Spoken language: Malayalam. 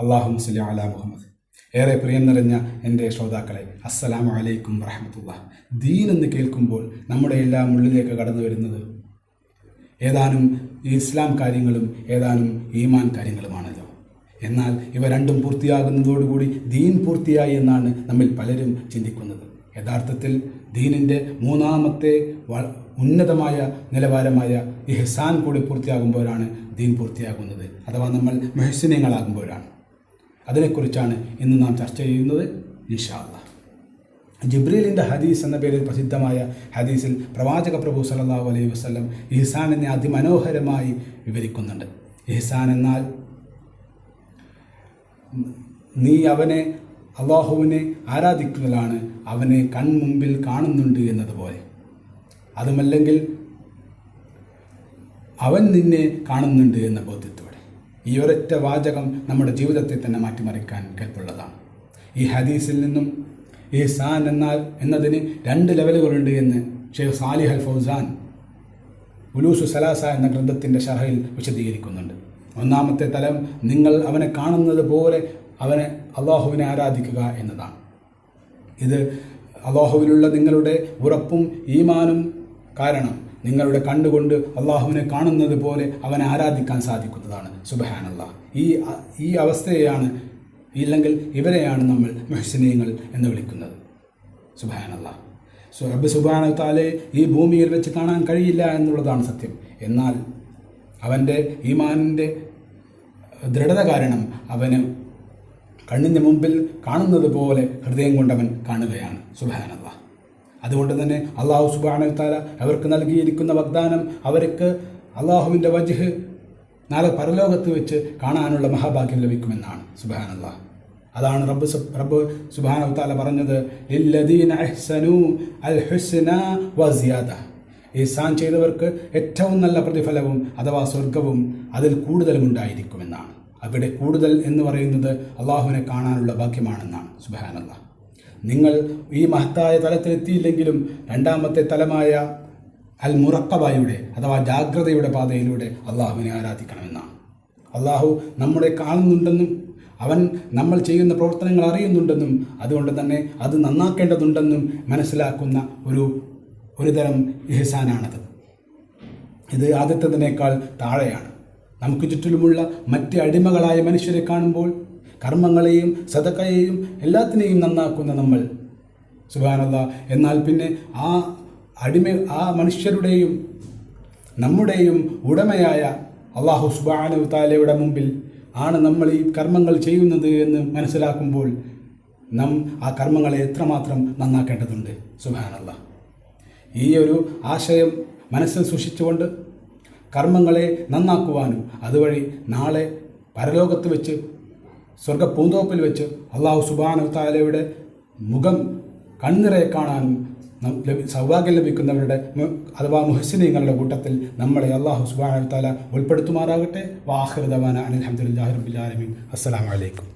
അള്ളാഹു മുസ്ലി മുഹമ്മദ്. ഏറെ പ്രിയം നിറഞ്ഞ എന്റെ ശ്രോതാക്കളെ അസ്സലാമു അലൈക്കും വറഹമത്തുള്ള. ദീൻ എന്ന് കേൾക്കുമ്പോൾ നമ്മുടെ എല്ലാം ഉള്ളിലേക്ക് കടന്നു വരുന്നത് ഏതാനും ഇസ്ലാം കാര്യങ്ങളും ഏതാനും ഈമാൻ കാര്യങ്ങളുമാണല്ലോ. എന്നാൽ ഇവ രണ്ടും പൂർത്തിയാകുന്നതോടുകൂടി ദീൻ പൂർത്തിയായി എന്നാണ് നമ്മിൽ പലരും ചിന്തിക്കുന്നത്. യഥാർത്ഥത്തിൽ ദീനിന്റെ മൂന്നാമത്തെ ഉന്നതമായ നിലവാരമായ ഇഹ്സാൻ കൂടി പൂർത്തിയാകുമ്പോഴാണ് ദീൻ പൂർത്തിയാകുന്നത് അഥവാ നമ്മൾ മെഹസിനങ്ങളാകുമ്പോഴാണ് അതിനെക്കുറിച്ചാണ് ഇന്ന് നാം ചർച്ച ചെയ്യുന്നത് ഇൻഷാ അല്ലാ ജിബ്രീലിന്റെ ഹദീസ് എന്ന പേരിൽ പ്രസിദ്ധമായ ഹദീസിൽ പ്രവാചക പ്രഭു സല്ലല്ലാഹു അലൈഹി വസല്ലം ഇഹ്സാനിനെ അതിമനോഹരമായി വിവരിക്കുന്നുണ്ട്. ഇഹ്സാൻ എന്നാൽ നീ അവനെ അള്ളാഹുവിനെ ആരാധിക്കുന്നതാണ് അവനെ കൺമുമ്പിൽ കാണുന്നുണ്ട് എന്നതുപോലെ. അതുമല്ലെങ്കിൽ അവൻ നിന്നെ കാണുന്നുണ്ട് എന്ന ബോധ്യത്തോടെ. ഈ ഒരൊറ്റ വാചകം നമ്മുടെ ജീവിതത്തെ തന്നെ മാറ്റിമറിക്കാൻ കെൽപ്പുള്ളതാണ്. ഈ ഹദീസിൽ നിന്നും ഈ സാൻ എന്നാൽ എന്നതിന് രണ്ട് ലെവലുകളുണ്ട് എന്ന് ഷെയ്ഖ് സാലിഹ് അൽ ഫൗസാൻ ഉലൂസു സലാസ എന്ന ഗ്രന്ഥത്തിന്റെ ഷർഹയിൽ വിശദീകരിക്കുന്നുണ്ട്. ഒന്നാമത്തെ തലം നിങ്ങൾ അവനെ കാണുന്നത് പോലെ അവനെ അള്ളാഹുവിനെ ആരാധിക്കുക എന്നതാണ്. ഇത് അള്ളാഹുവിലുള്ള നിങ്ങളുടെ ഉറപ്പും ഈമാനും കാരണം നിങ്ങളുടെ കണ്ടുകൊണ്ട് അള്ളാഹുവിനെ കാണുന്നത് പോലെ അവനെ ആരാധിക്കാൻ സാധിക്കുന്നതാണ്. സുബഹാനല്ല. ഈ ഈ അവസ്ഥയെയാണ് ഇല്ലെങ്കിൽ ഇവരെയാണ് നമ്മൾ മെഹസിനീയങ്ങൾ എന്ന് വിളിക്കുന്നത്. സുബഹാനല്ല. സു റബ്ബ് താലെ ഈ ഭൂമിയിൽ വെച്ച് കാണാൻ കഴിയില്ല എന്നുള്ളതാണ് സത്യം. എന്നാൽ അവന്റെ ഈമാനിന്റെ ദൃഢത കാരണം അവന് കണ്ണിന് മുമ്പിൽ കാണുന്നത് പോലെ ഹൃദയം കൊണ്ടവൻ കാണുകയാണ്. സുബാനല്ല അതുകൊണ്ട് തന്നെ അള്ളാഹു സുബാന താല അവർക്ക് നൽകിയിരിക്കുന്ന വാഗ്ദാനം അവർക്ക് അള്ളാഹുവിന്റെ വജ്ഹ് നാളെ പരലോകത്ത് വെച്ച് കാണാനുള്ള മഹാഭാഗ്യം ലഭിക്കുമെന്നാണ്. സുബാനല്ല അതാണ് റബ്ബ് റബ്ബ് സുബാന താല പറഞ്ഞത് ഈസാൻ ചെയ്തവർക്ക് ഏറ്റവും നല്ല പ്രതിഫലവും അഥവാ സ്വർഗവും അതിൽ കൂടുതലും ഉണ്ടായിരിക്കുമെന്നാണ്. അവിടെ കൂടുതൽ എന്ന് പറയുന്നത് അള്ളാഹുവിനെ കാണാനുള്ള ഭാഗ്യമാണെന്നാണ്. സുബാനല്ല നിങ്ങൾ ഈ മഹത്തായ തലത്തിലെത്തിയില്ലെങ്കിലും രണ്ടാമത്തെ തലമായ അൽ മുറക്കബായുടെ അഥവാ ജാഗ്രതയുടെ പാതയിലൂടെ അള്ളാഹുവിനെ ആരാധിക്കണമെന്നാണ്. അള്ളാഹു നമ്മളെ കാണുന്നുണ്ടെന്നും അവൻ നമ്മൾ ചെയ്യുന്ന പ്രവർത്തനങ്ങൾ അറിയുന്നുണ്ടെന്നും അതുകൊണ്ട് തന്നെ അത് നന്നാക്കേണ്ടതുണ്ടെന്നും മനസ്സിലാക്കുന്ന ഒരു ഒരുതരം ഇഹസാനാണത്. ഇത് ആദ്യത്തതിനേക്കാൾ താഴെയാണ്. നമുക്ക് ചുറ്റിലുമുള്ള മറ്റ് അടിമകളായ മനുഷ്യരെ കാണുമ്പോൾ കർമ്മങ്ങളെയും സതക്കയെയും എല്ലാത്തിനെയും നന്നാക്കുന്ന നമ്മൾ. സുബാനല്ല എന്നാൽ പിന്നെ ആ അടിമ ആ മനുഷ്യരുടെയും നമ്മുടെയും ഉടമയായ അള്ളാഹു സുബാനു താലയുടെ മുമ്പിൽ ആണ് നമ്മൾ ഈ കർമ്മങ്ങൾ ചെയ്യുന്നത് എന്ന് മനസ്സിലാക്കുമ്പോൾ നാം ആ കർമ്മങ്ങളെ എത്രമാത്രം നന്നാക്കേണ്ടതുണ്ട്. സുബാനല്ല ഈ ഒരു ആശയം മനസ്സിൽ സൂക്ഷിച്ചുകൊണ്ട് കർമ്മങ്ങളെ നന്നാക്കുവാനും അതുവഴി നാളെ പരലോകത്ത് വെച്ച് സ്വർഗ പൂന്തോപ്പിൽ വെച്ച് അള്ളാഹു സുബാന താലയുടെ മുഖം കണ്ണിറയെ കാണാനും സൗഭാഗ്യം ലഭിക്കുന്നവരുടെ അഥവാ മുഹസിനീങ്ങളുടെ കൂട്ടത്തിൽ നമ്മളെ അള്ളാഹു സുബാന താല ഉൾപ്പെടുത്തുമാറാകട്ടെ വാഹൃദവാന അനിൽ റബ്ബിൽ ആലമീൻ. അസ്സലാമു അലൈക്കും.